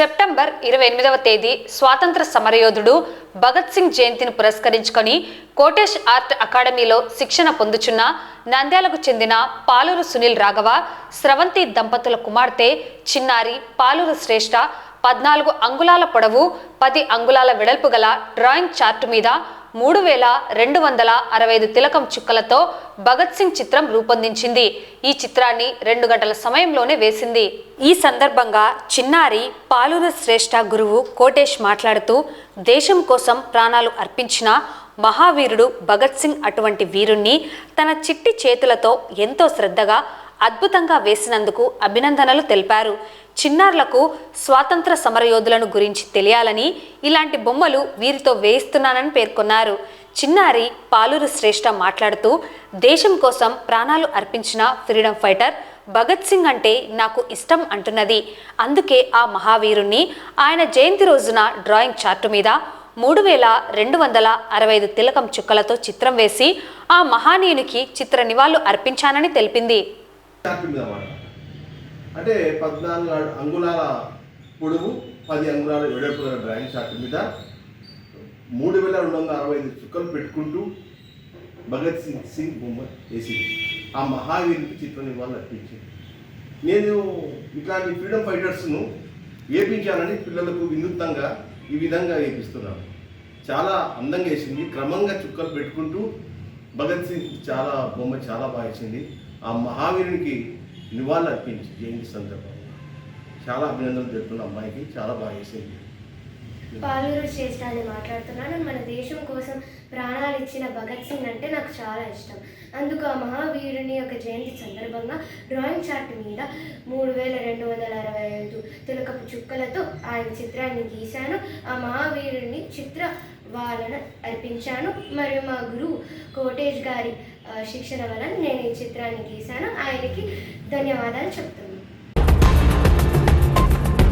September ఇరవై ఎనిమిదవ తేదీ స్వాతంత్ర సమరయోధుడు భగత్ సింగ్ జయంతిని పురస్కరించుకొని కోటేష్ ఆర్ట్ అకాడమీలో శిక్షణ పొందుచున్న నంద్యాలకు చెందిన పాలూరు సునీల్ రాఘవ స్రవంతి దంపతుల కుమార్తె చిన్నారి పాలూరు శ్రేష్ఠ పద్నాలుగు అంగుళాల పొడవు పది అంగుళాల వెడల్పు గల డ్రాయింగ్ చార్టు మీద మూడు వేల రెండు వందల అరవై ఐదు తిలకం చుక్కలతో భగత్ సింగ్ చిత్రం రూపొందించింది. ఈ చిత్రాన్ని రెండు గంటల సమయంలోనే వేసింది. ఈ సందర్భంగా చిన్నారి పాలూరు శ్రేష్ఠ గురువు కోటేష్ మాట్లాడుతూ దేశం కోసం ప్రాణాలు అర్పించిన మహావీరుడు భగత్ సింగ్ అటువంటి వీరుణ్ణి తన చిట్టి చేతులతో ఎంతో శ్రద్ధగా అద్భుతంగా వేసినందుకు అభినందనలు తెలిపారు. చిన్నారులకు స్వాతంత్ర సమరయోధులను గురించి తెలియాలని ఇలాంటి బొమ్మలు వీరితో వేయిస్తున్నానని పేర్కొన్నారు. చిన్నారి పాలూరు శ్రేష్ఠ మాట్లాడుతూ దేశం కోసం ప్రాణాలు అర్పించిన ఫ్రీడమ్ ఫైటర్ భగత్ సింగ్ అంటే నాకు ఇష్టం అంటున్నది. అందుకే ఆ మహావీరుణ్ణి ఆయన జయంతి రోజున డ్రాయింగ్ చార్టు మీద మూడు వేల రెండు వందల అరవై ఐదు తిలకం చుక్కలతో చిత్రం వేసి ఆ మహానీయునికి చిత్ర నివాళులు అర్పించానని తెలిపింది. అంటే పద్నాలుగు అంగుళాల పొడవు పది అంగుళాల వెడల్పు గల డ్రాయింగ్ చార్ట్ మీద మూడు వేల రెండు వందల అరవై ఐదు చుక్కలు పెట్టుకుంటూ భగత్ సింగ్ సింగ్ బొమ్మ వేసింది. ఆ మహావీరుడికి చిత్రం ఇవ్వాలని అర్పించింది నేను ఇట్లాంటి ఫ్రీడమ్ ఫైటర్స్ను ఏపించాలని పిల్లలకు వినూత్నంగా ఈ విధంగా ఏపిస్తున్నాను. చాలా అందంగా వేసింది. క్రమంగా చుక్కలు పెట్టుకుంటూ భగత్ సింగ్ చాలా బొమ్మ చాలా బాగా వేసింది. ఆ మహావీరునికి నివాళులు అర్పించి జయంతి సందర్భంగా చాలా అభినందనలు చెప్తున్న అమ్మాయికి చాలా బాగా వేసింది పాలూరు శ్రేష్ఠాన్ని మాట్లాడుతున్నాను. మన దేశం కోసం ప్రాణాలు ఇచ్చిన భగత్ సింగ్ అంటే నాకు చాలా ఇష్టం. అందుకు ఆ మహావీరుని యొక్క జయంతి సందర్భంగా డ్రాయింగ్ చార్ట్ మీద మూడు వేల రెండు వందల అరవై ఐదు తిలకపు చుక్కలతో ఆయన చిత్రాన్ని గీశాను. ఆ మహావీరుని చిత్ర వాళ్ళను అర్పించాను. మరియు మా గురువు కోటేష్ గారి శిక్షణ వలన నేను ఈ చిత్రాన్ని గీశాను. ఆయనకి ధన్యవాదాలు చెప్తున్నాను.